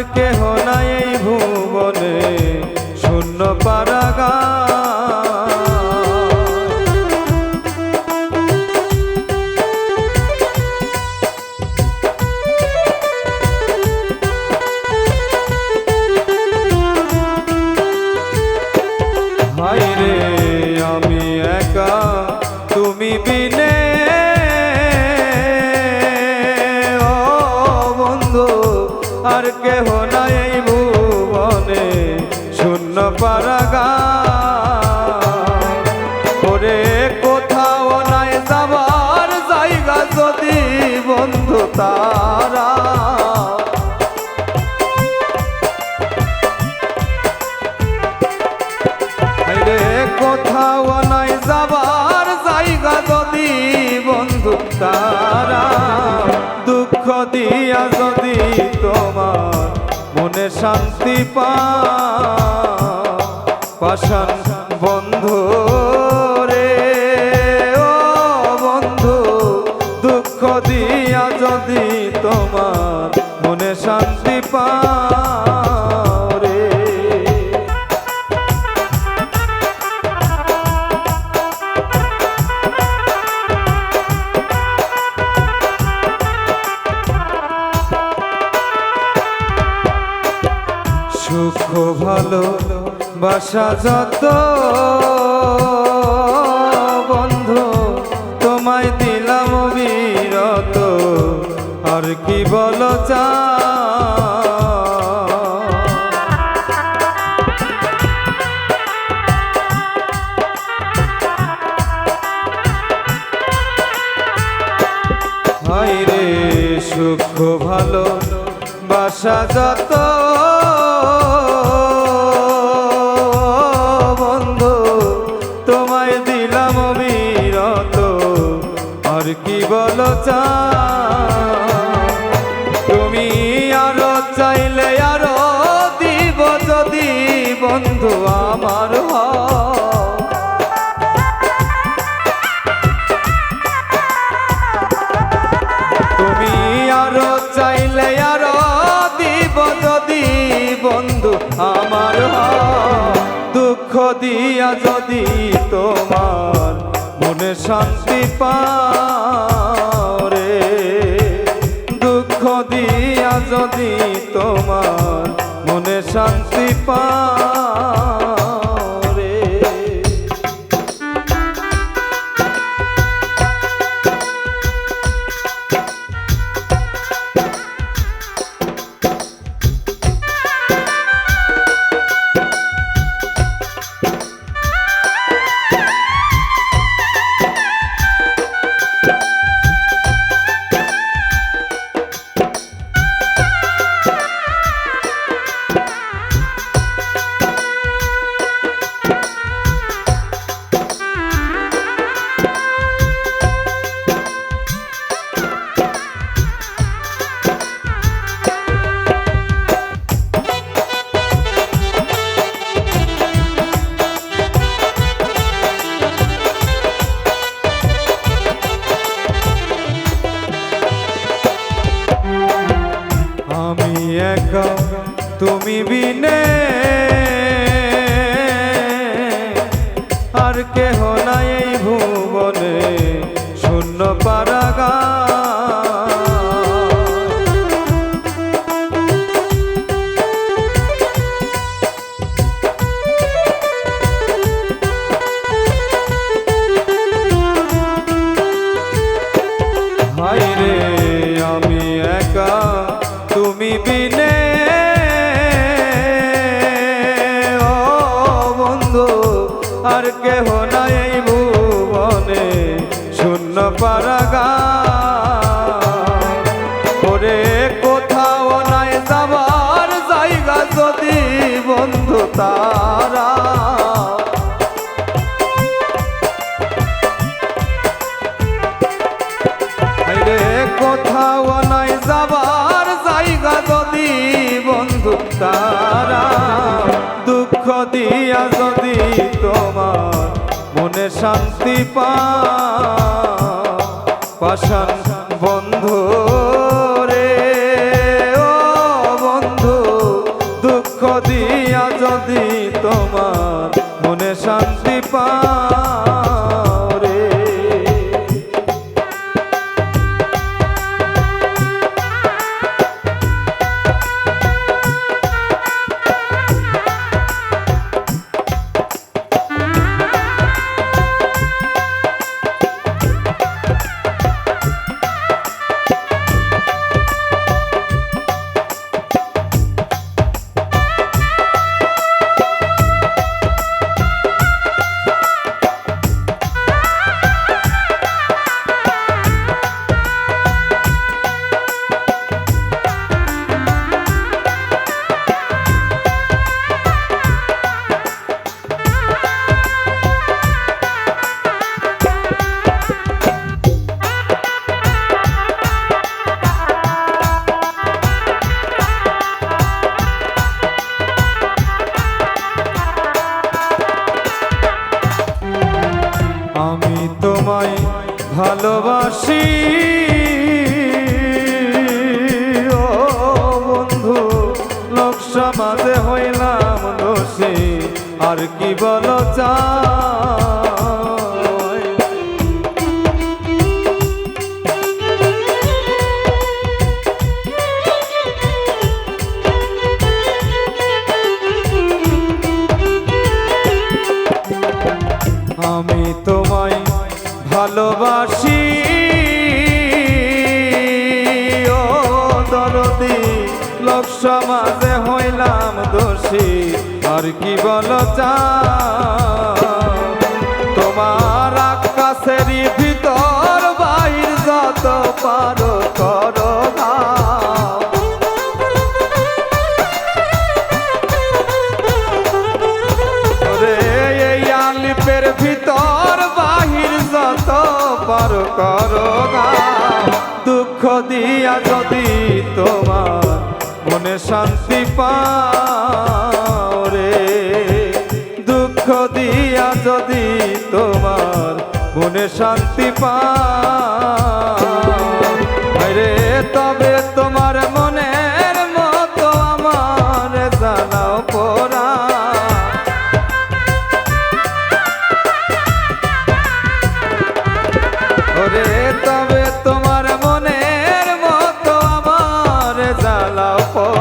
আর কেহ নাই পারাগা ওরে কোথাও নাই যাবার জায়গা যদি বন্ধু তারা। কোথাও নাই যাবার জায়গা যদি বন্ধু তারা। দুঃখ দিয়া যদি তোমার মনে শান্তি পা পাশান বাসা যত বন্ধু, তোমায় দিলাম বিরত। আর কি বল চা? রে, সুখ ভালো বাসা যত শান্তি পারে দুঃখ দিয়া যদি তোমার মনে শান্তি পাও বিনে আর কেহ নাই ভুবনে শূন্য পারাগা পারাগা ওরে কোথাও নাই যাবার জায়গা যদি বন্ধু তারা। কোথাও নাই যাবার জায়গা যদি বন্ধু তারা। দুঃখ দিয়া যদি তোমার মনে শান্তি পা পাশান তোমায় ভালোবাসি। ও বন্ধু লোক সমাজে হইলাম দোষী। আর কি বলো চাই ভালোবাসি। ও দরদি লোক সমাজে হইলাম দোষী। আর কি বল চা তোমার আকাশেরই দুঃখ দিয়া যদি তোমার মনে শান্তি পাও রে। দুঃখ দিয়া যদি তোমার মনে শান্তি পাও। রে, তবে Oh.